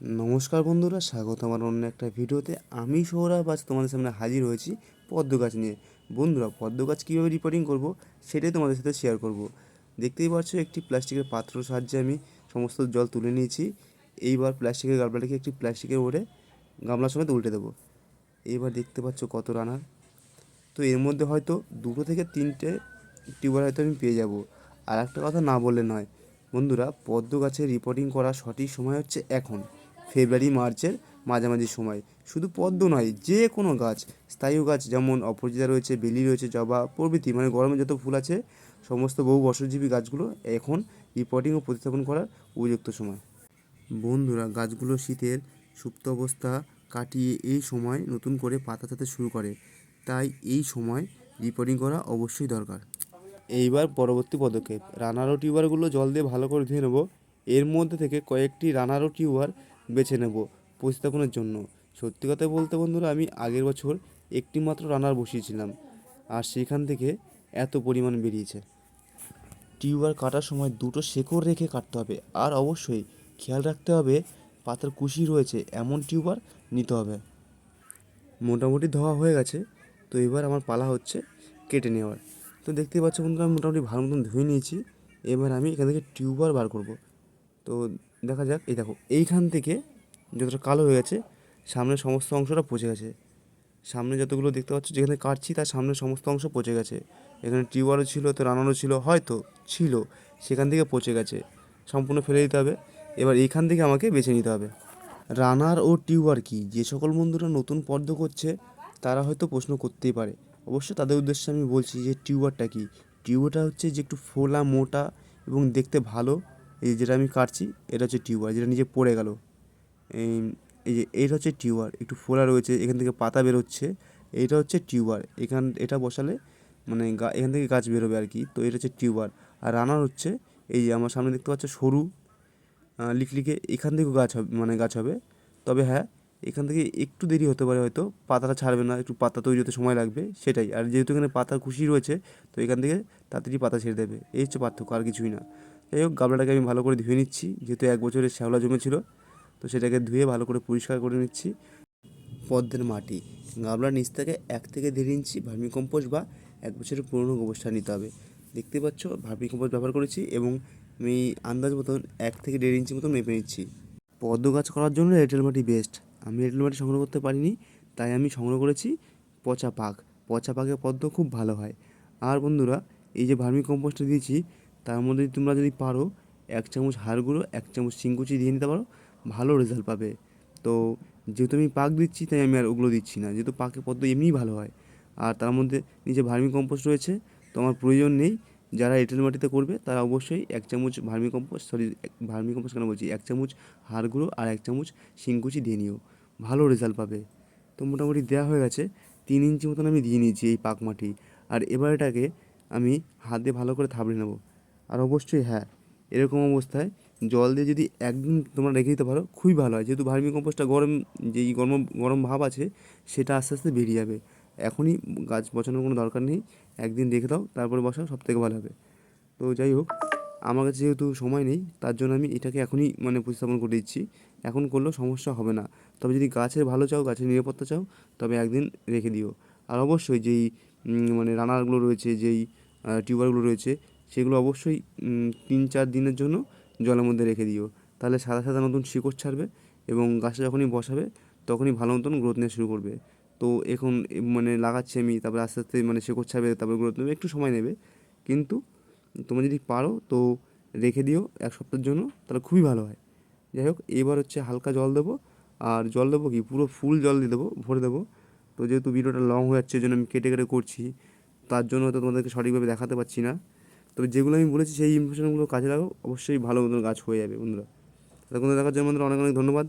নমস্কার বন্ধুরা, স্বাগত আমার অন্য একটা ভিডিওতে। আমি সৌরভ, আজ তোমাদের সামনে হাজির হয়েছি পদ্ম গাছ নিয়ে। বন্ধুরা, পদ্ম গাছ কীভাবে রিপোর্টিং করব সেটাই তোমাদের সাথে শেয়ার করব। দেখতেই পাচ্ছ, একটি প্লাস্টিকের পাত্র সাহায্যে আমি সমস্ত জল তুলে নিয়েছি। এইবার প্লাস্টিকের গামলাটাকে একটি প্লাস্টিকের ওপরে গামলার সমেত উল্টে দেবো। এইবার দেখতে পাচ্ছ কত রানার। তো এর মধ্যে হয়তো দুটো থেকে তিনটে টিউবার হয়তো আমি পেয়ে যাব। আর একটা কথা না বললে নয়, বন্ধুরা, পদ্ম গাছের রিপোর্টিং করার সঠিক সময় হচ্ছে এখন। ফেব্রুয়ারি, মার্চের মাঝামাঝি সময়। শুধু পদ্ম নয়, যে কোনো গাছ স্থায়ী গাছ যেমন অপরাজিতা রয়েছে, বেলি রয়েছে, জবা, প্রভৃতি মানে গরমে যত ফুল আছে, সমস্ত বহু বর্ষজীবী গাছগুলো এখন রিপোর্টিং ও প্রতিস্থাপন করার উপযুক্ত সময়। বন্ধুরা, গাছগুলো শীতের সুপ্ত অবস্থা কাটিয়ে এই সময় নতুন করে পাতা ছাড়তে শুরু করে। তাই এই সময় রিপোর্টিং করা অবশ্যই দরকার। এইবার পরবর্তী পদক্ষেপ রানারো টিউবারগুলো জল দিয়ে ভালো করে ধুয়ে নেব। এর মধ্যে থেকে কয়েকটি রানারো টিউবার বেছে নেব প্রতিস্থাপনের জন্য। সত্যি কথা বলতে বন্ধুরা আমি আগের বছর একটি মাত্র রানার বসিয়েছিলাম আর সেখান থেকে এত পরিমাণ বেরিয়েছে। টিউবার কাটার সময় দুটো শেকড় রেখে কাটতে হবে আর অবশ্যই খেয়াল রাখতে হবে পাতার কুশি রয়েছে এমন টিউবার নিতে হবে। মোটামুটি ধোয়া হয়ে গেছে তো এবার আমার পালা হচ্ছে কেটে নেওয়ার। তো দেখতেই পাচ্ছ বন্ধুরা আমি মোটামুটি ভালো মতন ধুয়ে নিয়েছি এবার আমি এখান থেকে টিউবার বার করব। তো দেখা যাক, এই দেখো, এইখান থেকে যতটা কালো হয়ে গেছে সামনের সমস্ত অংশটা পচে গেছে। সামনে যতগুলো দেখতে পাচ্ছ, যেখানে কাটছি তার সামনের সমস্ত অংশ পচে গেছে। এখানে টিউবারও ছিল তো রানারও ছিল, হয়তো ছিল, সেখান থেকে পচে গেছে। সম্পূর্ণ ফেলে দিতে হবে। এবার এইখান থেকে আমাকে বেছে নিতে হবে। রানার ও টিউবার কি? যে সকল বন্ধুরা নতুন পদ্ম করছে, তারা হয়তো প্রশ্ন করতেই পারে। অবশ্য তাদের উদ্দেশ্যে আমি বলছি যে টিউবারটা কি? টিউবারটা হচ্ছে যে একটু ফোলা, মোটা এবং দেখতে ভালো। এই যেটা আমি কাটছি, এটা হচ্ছে টিউবার, যেটা নিজে পড়ে গেল। এই যে এটা হচ্ছে টিউবার, একটু ফোলা রয়েছে, এখান থেকে পাতা বেরোচ্ছে। এইটা হচ্ছে টিউবার, এখান, এটা বসালে মানে গা, এখান থেকে গাছ বেরোবে আর কি। তো এটা হচ্ছে টিউবার, আর রানার হচ্ছে, এই যে আমার সামনে দেখতে পাচ্ছ সরু লিকলিকে এখান থেকেও গাছ হবে মানে গাছ হবে। তবে হ্যাঁ এখান থেকে একটু দেরি হতে পারে হয়তো, পাতাটা ছাড়বে না, একটু পাতা তৈরি হতে সময় লাগবে, সেটাই। আর যেহেতু এখানে পাতার খুশি রয়েছে, তো এখান থেকে তাড়াতাড়ি পাতা ছেড়ে দেবে, এই হচ্ছে পার্থক্য, আর কিছুই না। যাই হোক, গামলাটাকে আমি ভালো করে ধুয়ে নিচ্ছি, যেহেতু এক বছরের শ্যাওলা জমেছিল, তো সেটাকে ধুয়ে ভালো করে পরিষ্কার করে নিচ্ছি। পদ্মের মাটি, গামলার নিচ থেকে এক থেকে দেড় ইঞ্চি ভার্মি কম্পোস্ট বা এক বছরের পুরনো গোবর সার নিতে হবে। দেখতে পাচ্ছ ভার্মি কম্পোস্ট ব্যবহার করেছি এবং আমি আন্দাজ মতন এক থেকে দেড় ইঞ্চি মতন মেপে নিচ্ছি। পদ্ম গাছ করার জন্য এঁটেল মাটি বেস্ট আমি এঁটেল মাটি সংগ্রহ করতে পারিনি, তাই আমি সংগ্রহ করেছি পচা পাক। পচা পাকে পদ্ম খুব ভালো হয়। আর বন্ধুরা, এই যে ভার্মি কম্পোস্টটা দিয়েছি তার মধ্যে তোমরা যদি পারো, এক চামচ হাড় গুঁড়ো, এক চামচ চিংকুচি দিয়ে নিতে পারো, ভালো রেজাল্ট পাবে। তো যেহেতু আমি পাক দিচ্ছি, তাই আমি আর ওগুলো দিচ্ছি না। যেহেতু পাকে পদ্ম এমনিই ভালো হয়। আর তার মধ্যে নিচে ভার্মি কম্পোস্ট রয়েছে, তো আমার প্রয়োজন নেই। যারা এঁটেল মাটিতে করবে, তারা অবশ্যই এক চামচ vermicompost sorry vermicompost কেন বলছি? এক চামচ হাড় গুঁড়ো আর এক চামচ শিংকুচি দিয়ে নিও। ভালো রেজাল্ট পাবে। তো মোটামুটি দেওয়া হয়ে গেছে। তিন ইঞ্চি মতন আমি দিয়ে নিয়েছি এই পাক মাটি। আর এবার এটাকে আমি হাতে ভালো করে থাবড়ে নেব। আর অবশ্যই হ্যাঁ এরকম অবস্থায় জল দিয়ে যদি একদিন তোমরা রেখে দিতে পারো, খুবই ভালো হয়। যেহেতু ভার্মি কম্পোস্টটা গরম, যেই গরম গরম ভাব আছে, সেটা আস্তে আস্তে বেরিয়ে যাবে। এখনই গাছ বসানোর কোনো দরকার নেই, একদিন রেখে দাও, তারপরে বসাও সব থেকে ভালো হবে। তো যাই হোক, আমার কাছে যেহেতু সময় নেই, তার জন্য আমি এটাকে এখনই মানে প্রতিস্থাপন করে দিচ্ছি। এখন করলেও সমস্যা হবে না। তবে যদি গাছের ভালো চাও, গাছের নিরাপত্তা চাও, তবে একদিন রেখে দিও। আর অবশ্যই যেই মানে রানারগুলো রয়েছে, যেই টিউবারগুলো রয়েছে সেগুলো অবশ্যই তিন চার দিনের জন্য জলের মধ্যে রেখে দিও। তাহলে সাদা সাদা নতুন শিকড় ছাড়বে এবং গাছটা যখনই বসাবে, তখনই ভালো মতন গ্রোথ নেওয়া শুরু করবে। তো এখন মানে লাগাচ্ছি আমি, তারপরে আস্তে আস্তে মানে শিকড় ছাড়বে, তারপরে গ্রোথ নেবে, একটু সময় নেবে। কিন্তু তোমরা যদি পারো, তো রেখে দিও এক সপ্তাহের জন্য, তাহলে খুবই ভালো হয়। যাই হোক, এবার হচ্ছে হালকা জল দেবো। আর জল দেবো কি? পুরো ফুল জল দিয়ে দেবো, ভরে দেবো। তো যেহেতু ভিডিওটা লং হয়ে যাচ্ছে জন্য আমি কেটে কেটে করছি। তার জন্য হয়তো তোমাদেরকে সঠিকভাবে দেখাতে পারছি না। তবে যেগুলো আমি বলেছি সেই ইনফরমেশনগুলো কাজে লাগাও। অবশ্যই ভালো মতন গাছ হয়ে যাবে বন্ধুরা। তখন দেখার জন্য বন্ধুরা অনেক অনেক ধন্যবাদ।